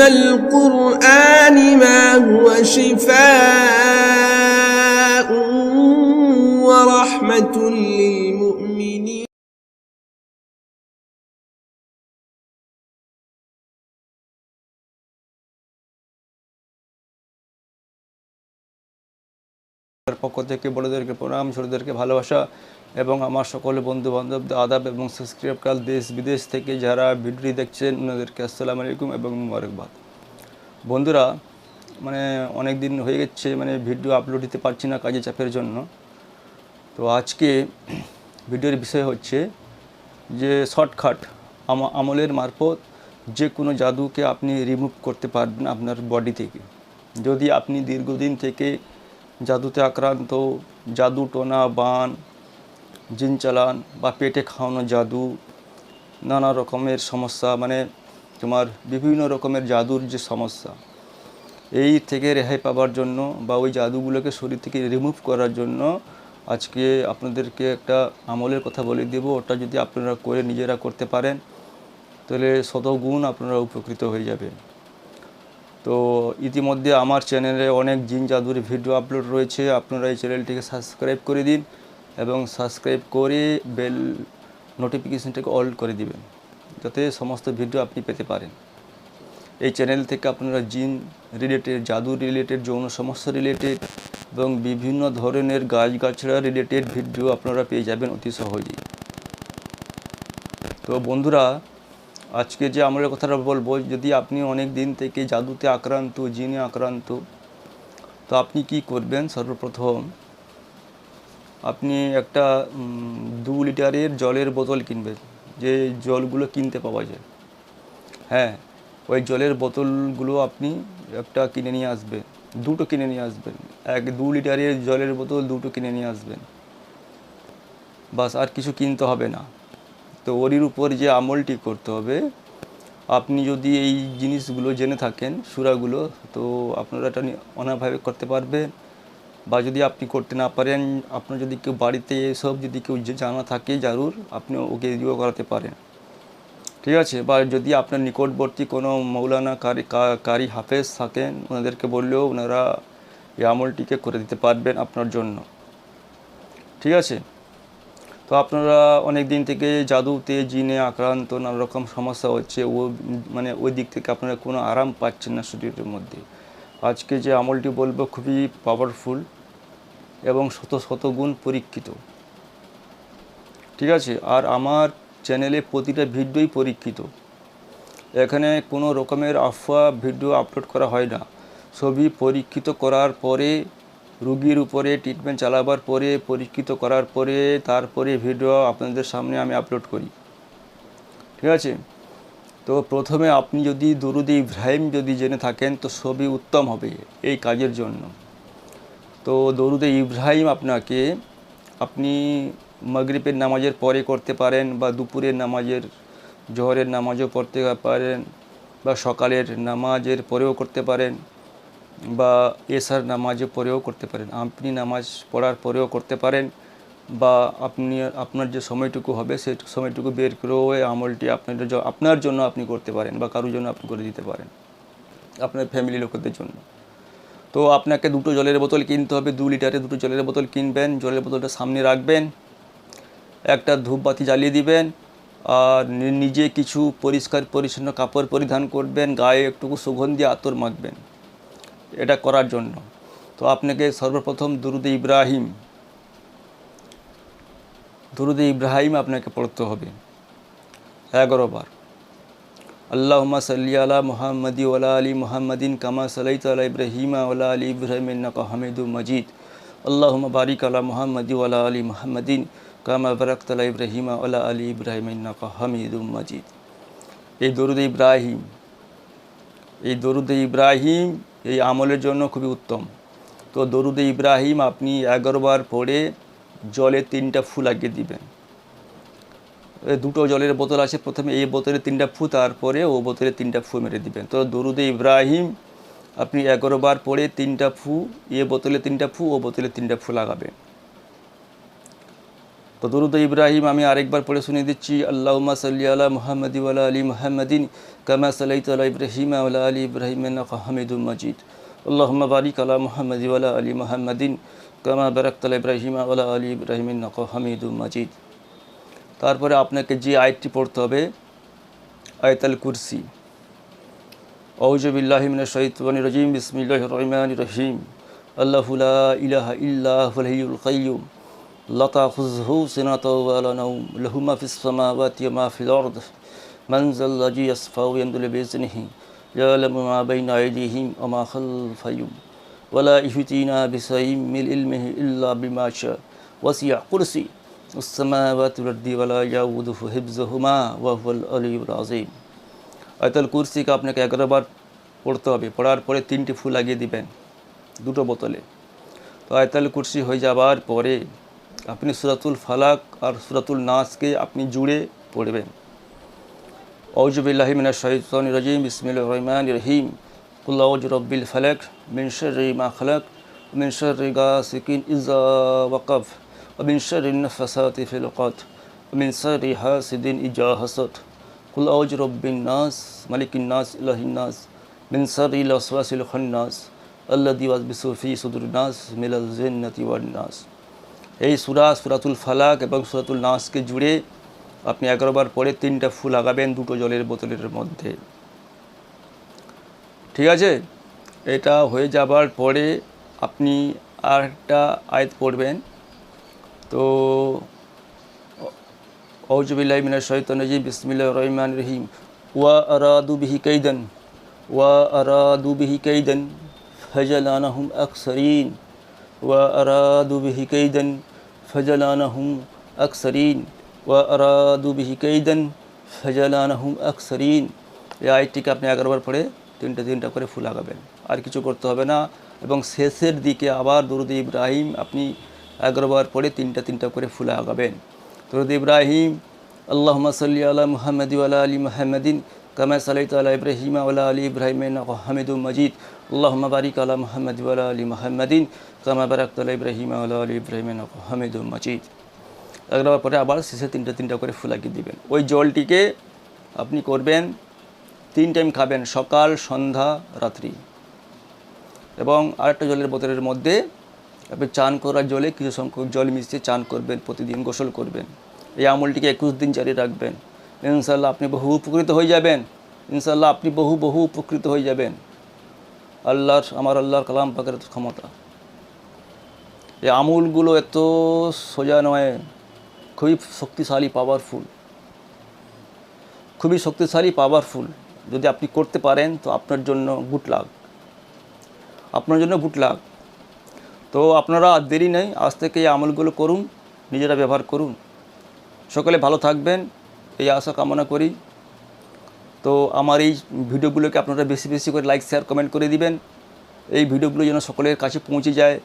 القرآن ما هو شفاء ورحمة للمؤمنين তার পক্ষ থেকে বড়দেরকে প্রণাম, ছোটদেরকে ভালোবাসা এবং আমার সকল বন্ধু বান্ধব আদাব এবং সাবস্ক্রাইবকাল দেশ বিদেশ থেকে যারা ভিডিওটি দেখছেন, ওনাদেরকে আসসালামু আলাইকুম এবং মুবারকবাদ। বন্ধুরা মানে অনেক দিন হয়ে গেছে মানে ভিডিও আপলোড দিতে পারছি না কাজে চাপের জন্য। তো আজকে ভিডিওর বিষয় হচ্ছে যে শর্টকাট আমা- আমলের মারফত যে কোনো জাদুকে আপনি রিমুভ করতে পারবেন আপনার বডি থেকে। যদি আপনি দীর্ঘদিন থেকে জাদুতে আক্রান্ত জাদু টোনা বান জিন চালান বা পেটে খাওয়ানো জাদু নানা রকমের সমস্যা মানে তোমার বিভিন্ন রকমের জাদুর যে সমস্যা এই থেকে রেহাই পাওয়ার জন্য বা ওই জাদুগুলোকে শরীর থেকে রিমুভ করার জন্য আজকে আপনাদেরকে একটা আমলের কথা বলে দেব, ওটা যদি আপনারা করে নিজেরা করতে পারেন, তাহলে শতগুণ আপনারা উপকৃত হয়ে যাবেন। তো ইতিমধ্যে আমার চ্যানেলে অনেক জিন জাদুর ভিডিও আপলোড রয়েছে। আপনারা এই চ্যানেলটিকে সাবস্ক্রাইব করে দিন এবং সাবস্ক্রাইব করে বেল নোটিফিকেশনটাকে অল করে দিবেন, যাতে সমস্ত ভিডিও আপনি পেতে পারেন। এই চ্যানেল থেকে আপনারা জিন রিলেটেড, জাদু রিলেটেড, যৌন সমস্যা রিলেটেড এবং বিভিন্ন ধরনের গাছগাছড়া রিলেটেড ভিডিও আপনারা পেয়ে যাবেন অতি সহজেই। তো বন্ধুরা আজকে যে আমরা কথাটা বলব, যদি আপনি অনেক দিন থেকে জাদুতে আক্রান্ত, জিনে আক্রান্ত, তো আপনি কি করবেন? সর্বপ্রথম আপনি একটা দু লিটারের জলের বোতল কিনবেন, যে জলগুলো কিনতে পাওয়া যায়। হ্যাঁ ওই জলের বোতলগুলো আপনি একটা কিনে নিয়ে আসবেন, দুটো কিনে নিয়ে আসবেন। এক দু লিটারের জলের বোতল দুটো কিনে নিয়ে আসবেন। বাস আর কিছু কিনতে হবে না। তো ওরির উপর যে আমলটি করতে হবে, আপনি যদি এই জিনিসগুলো জেনে থাকেন, সুরাগুলো, তো আপনারা এটা অনাভাবে করতে পারবেন। বা যদি আপনি করতে না পারেন, আপনার যদি কেউ বাড়িতে এসব যদি কেউ জানা থাকে, জারুর, আপনি ওকে দিয়েও করাতে পারেন। ঠিক আছে? বা যদি আপনার নিকটবর্তী কোনো মৌলানা কারি কারি হাফেজ থাকেন, ওনাদেরকে বললেও ওনারা এই আমলটিকে করে দিতে পারবেন আপনার জন্য। ঠিক আছে? তো আপনারা অনেক দিন থেকে জাদুতে জিনে আক্রান্ত নানা রকম সমস্যা হচ্ছে, ও মানে ওই দিক থেকে আপনারা কোনো আরাম পাচ্ছেন না শরীরের মধ্যে। আজকে যে আমলটি বলব খুবই পাওয়ারফুল এবং শত শত গুণ পরীক্ষিত। ঠিক আছে? আর আমার চ্যানেলে প্রতিটা ভিডিওই পরীক্ষিত। এখানে কোনো রকমের আফওয়া ভিডিও আপলোড করা হয় না। ছবি পরীক্ষিত করার পরে রুগীর উপরে ট্রিটমেন্ট চালাবার পরে, পরীক্ষিত করার পরে, তারপরে ভিডিও আপনাদের সামনে আমি আপলোড করি। ঠিক আছে? তো প্রথমে আপনি যদি দরুদ ইব্রাহিম যদি জেনে থাকেন, তো সবই উত্তম হবে এই কাজের জন্য। তো দরুদে ইব্রাহিম আপনাকে, আপনি মাগরিবের নামাজের পরে করতে পারেন বা দুপুরের নামাজের, জোহরের নামাজও পড়তে পারেন বা সকালের নামাজের পরেও করতে পারেন। বা এসার নামাজে পরেও করতে পারেন, আপনি নামাজ পড়ার পরেও করতে পারেন বা আপনি, আপনার যে সময়টুকু হবে সেই সময়টুকু বের করেও আমলটি আপনার আপনার জন্য আপনি করতে পারেন বা কারোর জন্য আপনি করে দিতে পারেন আপনার ফ্যামিলি লোকেদের জন্য। তো আপনাকে দুটো জলের বোতল কিনতে হবে, দু লিটারে দুটো জলের বোতল কিনবেন, জলের বোতলটা সামনে রাখবেন, একটা ধূপবাতি জ্বালিয়ে দিবেন, আর নিজে কিছু পরিষ্কার পরিচ্ছন্ন কাপড় পরিধান করবেন, গায়ে একটুকু সুগন্ধি আতর মাখবেন। এটা করার জন্য। তো আপনাকে সর্বপ্রথম দুরুদে ইব্রাহিম দুরুদে ইব্রাহিম আপনাকে পড়তে হবে। এগারো বার। আল্লাহুম্মা সাল্লি আলা মুহাম্মাদি ওয়ালা আলী মুহাম্মাদিন কামা সালাইত আলা ইব্রাহিমা ওয়ালা আলী ইব্রাহিম হামিদুম মাজিদ। আল্লাহুম্মা বারিক আলা মুহাম্মাদি ওয়ালা আলি মুহাম্মাদিন কামা বারাকত আলা ইব্রাহিমা ওয়ালা আলী ইব্রাহিম হামিদুম মাজিদ। এই দরুদ ইব্রাহিম, এই দরুদে ইব্রাহিম এই আমলের জন্য খুবই উত্তম। তো দরুদে ইব্রাহিম আপনি এগারোবার পরে জলে তিনটা ফুল লাগিয়ে দিবেন। দুটো জলের বোতল আছে, প্রথমে এই বোতলে তিনটা ফু, তারপরে ও বোতলে তিনটা ফু মেরে দিবেন। তো দরুদে ইব্রাহিম আপনি এগারোবার পরে তিনটা ফু, এ বোতলে তিনটা ফু, ও বোতলে তিনটা ফু লাগাবেন। তো দরুদ ইব্রাহিম আমি আরেকবার পড়ে শুনিয়ে দিচ্ছি আল্লাহমা সাল্লি আলা মোহাম্মদ ওয়ালা আলী মোহাম্মদিন কামা সাল্লাইত আলা ইব্রাহিম আলা আলী ইব্রাহিম হামিদুল মজিদ। আল্লাহমা বারিক আলা মোহাম্মদ ওয়ালা আলী মোহাম্মদিন কামা বারাকাল ইব্রাহিম আলা আলী ইব্রাহিম হামিদুল মজিদ। তারপরে আপনাকে যে আয়াতটি পড়তে হবে, আয়তাল কুরসি। আউজবিল্লাহিমিন শহীদান রহিম বিসমিল্লাহ রহমান রহিম। আল্লাহুল্লাহ ইলাহা ইল্লাহুল কাইয়ুম لا إله إلا هو الحي القيوم لا تأخذه سنة ولا نوم له ما في السماوات وما في الأرض من ذا الذي يشفع عنده بإذنه يعلم ما بين أيديهم وما خلفهم ولا يحيطون بشيء من علمه إلا بما شاء وسع كرسي السماوات والأرض ولا يؤوده حفظهما وهو العلي العظيم আয়তাল কুরসিকে আপনাকে এগারো বার পড়তে হবে পড়ার পরে তিনটি ফুল লাগিয়ে দিবেন দুটো বোতলে তো আয়তাল কুরসি হয়ে যাবার পরে আপনি সুরাতুল ফালাক আর সুরাতুল নাচকে আপনি জুড়ে পড়বেন। অউজুবিল্লাহিমিনা শহীদন রাজিম ইসমিল রহমান রহিম। কুল্লাউজ রব্বিল ফালাক মিনশর মা খালাক মিনশর গাসিকিন ইজা ওয়াকফ মিনশর নফাসাতি ফিল ওকাত মিনশর ইজা হাসত কুল্লাউজ রব্বিন নাস, মালিকিন নাস, ইলাহিন নাস মিনশর ইল ওয়াসওয়াসিল খান্নাস, আল্লাযী ওয়াসবিসু ফি সুদুর নাস মিনাল জিন্নাতি ওয়ান নাস। এই সুরা, সুরাতুল ফালাক এবং সুরাতুল নাসকে জুড়ে আপনি এগারোবার পরে তিনটা ফুল লাগাবেন দুটো জলের বোতলের মধ্যে। ঠিক আছে? এটা হয়ে যাবার পরে আপনি আর একটা আয়াত পড়বেন। তো অজুবিল্লাহ মিনাশ শৈতান রাজিম বিসমিল্লাহ রহমান রহিম। ওয়া আরাদু বিহি কাইদান, ওয়া আরাদু বিহি কাইদান ফজলানাহুম আকসরিন, ওয়া আরাদু বিহি কাইদান আকসরিন ওয়া আরাদু বিহি কাইদান ফজলানাহুম আকসরিন এই আয়টিকে আপনি এগারোবার পরে তিনটা তিনটা করে ফুল লাগাবেন। আর কিছু করতে হবে না এবং শেষের দিকে আবার দরুদ ইব্রাহিম আপনি এগারোবার পরে তিনটা তিনটা করে ফুল লাগাবেন। দরুদ ইব্রাহিম, আল্লাহুম্মা সাল্লি আলা মুহাম্মাদি ওয়ালা আলী মুহাম্মাদিন কামা সাল্লাইতু আলা ইব্রাহিম ওয়ালা আলী ইব্রাহিম ইন্নাকা হামিদুম মাজিদ আল্লাহুম্মা বারিক আলা মুহাম্মাদি ওয়ালা আলী মুহাম্মাদিন কামা বারাকতু আলা ইব্রাহিম ওয়ালা আলী ইব্রাহিম ইন্নাকা হামিদুম মাজিদ এগারোবার পরে আবার শেষে তিনটা তিনটা করে ফুল লাগিয়ে দিবেন। ওই জলটিকে আপনি করবেন, তিন টাইম খাবেন, সকাল, সন্ধ্যা, রাত্রি। এবং আরেকটা জলের বোতলের মধ্যে আপনি চান করার জলে কিছু সংখ্যক জল মিশিয়ে চান করবেন, প্রতিদিন গোসল করবেন। এই আমলটিকে একুশ দিন জারি রাখবেন। ইনশাল্লাহ আপনি বহু উপকৃত হয়ে যাবেন। ইনশাল্লাহ আপনি বহু বহু উপকৃত হয়ে যাবেন। আল্লাহর, আমার আল্লাহর কালাম পাকের ক্ষমতা। এই আমুলগুলো এত সোজা নয়, খুবই শক্তিশালী পাওয়ারফুল খুবই শক্তিশালী পাওয়ারফুল যদি আপনি করতে পারেন, তো আপনার জন্য গুড লাক আপনার জন্য গুড লাক তো আপনারা দেরি নেই, আজ থেকে এই আমলগুলো করুন, নিজেরা ব্যবহার করুন। সকলে ভালো থাকবেন। এই আশা কামনা করি। তো আমার এই ভিডিওগুলোকে আপনারা বেশি বেশি করে লাইক শেয়ার কমেন্ট করে দিবেন। এই ভিডিওগুলো যেন সকলের কাছে পৌঁছে যায়।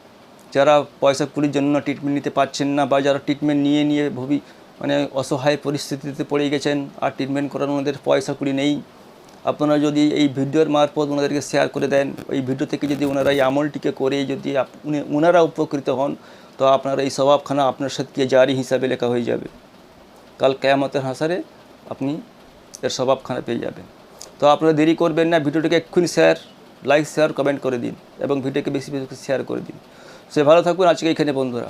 যারা পয়সা কুলির জন্য ট্রিটমেন্ট নিতে পারছেন না বা যারা ট্রিটমেন্ট নিয়ে নিয়ে ভবি মানে অসহায় পরিস্থিতিতে পড়ে গেছেন আর ট্রিটমেন্ট করার ওনাদের পয়সা কুলি নেই। আপনারা যদি এই ভিডিওর মারফত ওনাদেরকে শেয়ার করে দেন, ওই ভিডিও থেকে যদি ওনারা এই আমলটিকে করে যদি উনি- ওনারা উপকৃত হন, তো আপনার এই স্বভাবখানা আপনার সাথে জারি হিসাবে লেখা হয়ে যাবে। কাল কেয়ামতের হাসারে আপনি এর স্বভাবখানা পেয়ে যাবেন। তো আপনারা দেরি করবেন না, ভিডিওটিকে এক্ষুনি শেয়ার লাইক শেয়ার কমেন্ট করে দিন এবং ভিডিওকে বেশি বেশি শেয়ার করে দিন। সে ভালো থাকুন আজকে এখানে বন্ধুরা।